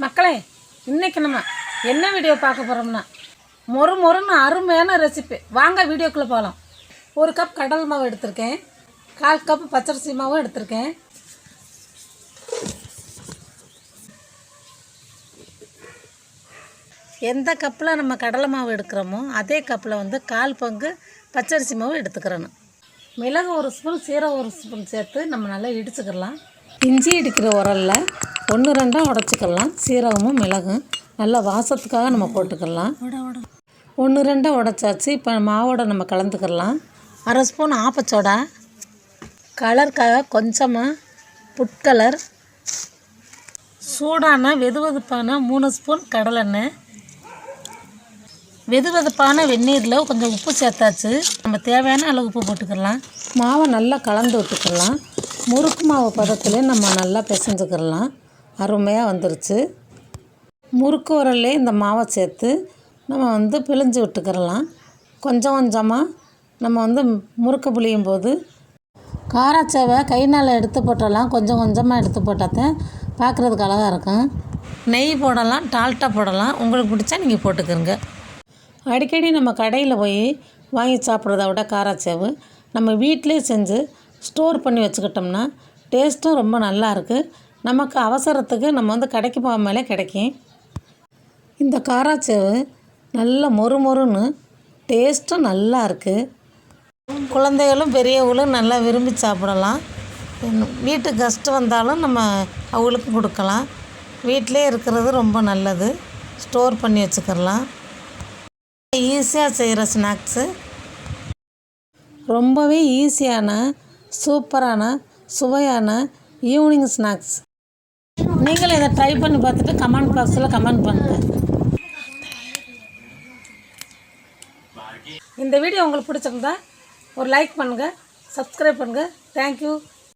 மக்களே இன்னைக்கு நம்ம என்ன வீடியோ பார்க்க போகிறோம்னா மொறு மொறுன்னு அருமையான ரெசிபி வாங்க வீடியோக்குள்ளே போகலாம் ஒரு கப் கடல் மாவு எடுத்திருக்கேன். கால் கப் பச்சரிசி மாவும் எடுத்திருக்கேன். எந்த கப்பில் நம்ம கடலை மாவு எடுக்கிறோமோ அதே கப்பில் வந்து கால் பங்கு பச்சரிசி மாவு எடுத்துக்கிறணும். மிளகு ஒரு ஸ்பூன் சீரகம் ஒரு ஸ்பூன் சேர்த்து நம்ம நல்லா இடிச்சுக்கிடலாம். இஞ்சி இடிக்கிற உரலில் ஒன்று ரெண்டாக உடச்சிக்கலாம். சீரகமும் மிளகும். நல்லா வாசத்துக்காக நம்ம போட்டுக்கலாம். ஒன்று ரெண்டாக உடச்சாச்சு. இப்போ மாவோட நம்ம கலந்துக்கிடலாம் அரை ஸ்பூன் ஆப்பச்சோடா. கலருக்காக கொஞ்சமாக புட் கலர். சூடான வெதுவெதுப்பான மூணு ஸ்பூன் கடலெண்ணெய். வெதுவெதுப்பான வெந்நீரில் கொஞ்சம் உப்பு சேர்த்தாச்சு. நம்ம தேவையான அளவு உப்பு போட்டுக்கலாம். மாவை நல்லா கலந்து விட்டுக்கலாம். முறுக்கு மாவு பதத்தில் நம்ம நல்லா பிசைஞ்சுக்கிடலாம் அருமையாக வந்துருச்சு. முறுக்கு உரல்லே இந்த மாவை சேர்த்து நம்ம வந்து பிழிஞ்சு விட்டுக்கிறலாம் கொஞ்சம் கொஞ்சமாக நம்ம வந்து முறுக்கு புளியும் போது காராச்சேவை கைனால் எடுத்து போட்டலாம் கொஞ்சம் கொஞ்சமாக எடுத்து போட்டாத்தான் பார்க்குறதுக்கு அழகாக இருக்கும். நெய் போடலாம் டால்ட்டா போடலாம். உங்களுக்கு பிடிச்சா நீங்கள் போட்டுக்கிறங்க அடிக்கடி நம்ம கடையில் போய் வாங்கி சாப்பிட்றத விட காராச்சேவு நம்ம வீட்டிலே செஞ்சு ஸ்டோர் பண்ணி வச்சுக்கிட்டோம்னா டேஸ்ட்டும் ரொம்ப நல்லா இருக்குது நமக்கு அவசரத்துக்கு நம்ம வந்து கடைக்கு போகாமலே கிடைக்கும். இந்த காராச்சேவு நல்ல மொறு மொறுன்னு டேஸ்ட்டும் நல்லா இருக்குது குழந்தைகளும் பெரியவங்களும் நல்லா விரும்பி சாப்பிடலாம். வீட்டு கஸ்ட் கஷ்டம் வந்தாலும் நம்ம அவங்களுக்கு கொடுக்கலாம். வீட்டிலே இருக்கிறது ரொம்ப நல்லது. ஸ்டோர் பண்ணி வச்சுக்கிறலாம். ஈஸியாக செய்கிற ஸ்நாக்ஸு ரொம்பவே ஈஸியான சூப்பரான சுவையான ஈவினிங் ஸ்நாக்ஸ் நீங்களும் இதை ட்ரை பண்ணி பார்த்துட்டு கமெண்ட் பாக்ஸில் கமெண்ட் பண்ணுங்கள் இந்த வீடியோ உங்களுக்கு பிடிச்சிருந்தா ஒரு லைக் பண்ணுங்கள் சப்ஸ்கிரைப் பண்ணுங்கள் தேங்க்யூ